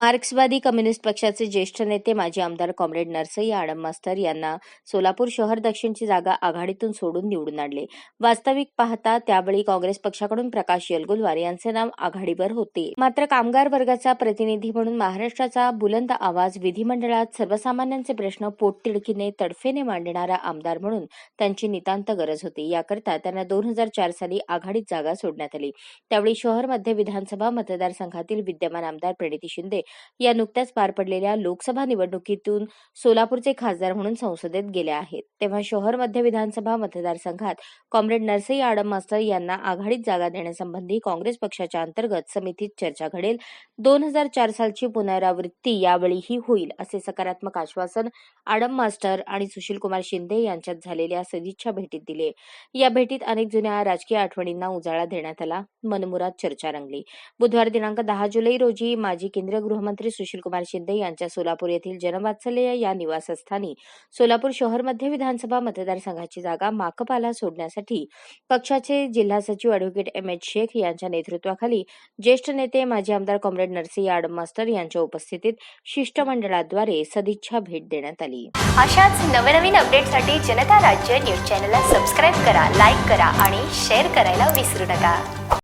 मार्क्सवादी कम्युनिस्ट पक्षाचे ज्येष्ठ नेते माजी आमदार कॉम्रेड नरसई आडम मास्तर यांना सोलापूर शहर दक्षिणची जागा आघाडीतून सोडून निवडून आणले. वास्तविक पाहता त्यावेळी काँग्रेस पक्षाकडून प्रकाश येलगुलवार यांचे नाव आघाडीवर होते. मात्र कामगार वर्गाचा प्रतिनिधी म्हणून महाराष्ट्राचा बुलंद आवाज विधिमंडळात सर्वसामान्यांचे प्रश्न पोटतिडकीने तडफेने मांडणारा आमदार म्हणून त्यांची नितांत गरज होती. याकरता त्यांना दोन हजार चार साली आघाडीत जागा सोडण्यात आली. त्यावेळी शहर मध्य विधानसभा मतदारसंघातील विद्यमान आमदार प्रणिती शिंदे या नुकत्याच पार पडलेल्या लोकसभा निवडणुकीतून सोलापूरचे खासदार म्हणून संसदेत गेले आहेत. तेव्हा शहर मध्य विधानसभा मतदारसंघात कॉम्रेड नरसई आडम मास्तर यांना आघाडीत जागा देण्यासंबंधी काँग्रेस पक्षाच्या अंतर्गत समितीत चर्चा घडेल. दोन हजार चार सालची पुनरावृत्ती यावेळीही होईल असे सकारात्मक आश्वासन आडम मास्टर आणि सुशीलकुमार शिंदे यांच्यात झालेल्या सदिच्छा भेटीत दिले. या भेटीत अनेक जुन्या राजकीय आठवणींना उजाळा देण्यात आला. मनमुरात चर्चा रंगली. बुधवार दिनांक दहा जुलै रोजी माजी केंद्रीय गृहमंत्री सुशीलकुमार शिंदे यांच्या सोलापूर येथील जनवात्सल्य या निवासस्थानी सोलापूर शहर मध्य विधानसभा मतदारसंघाची जागा माकपाला सोडण्यासाठी पक्षाचे जिल्हा सचिव अॅडव्होकेट एम एच शेख यांच्या नेतृत्वाखाली ज्येष्ठ नेते माजी आमदार कॉम्रेड नरसिंह आडम मास्टर यांच्या उपस्थितीत शिष्टमंडळाद्वारे सदिच्छा भेट देण्यात आली. अशाच नवनवीन अपडेटसाठी जनता राज्य न्यूज चॅनलला सबस्क्राईब करा लाईक करा आणि शेअर करायला विसरू नका.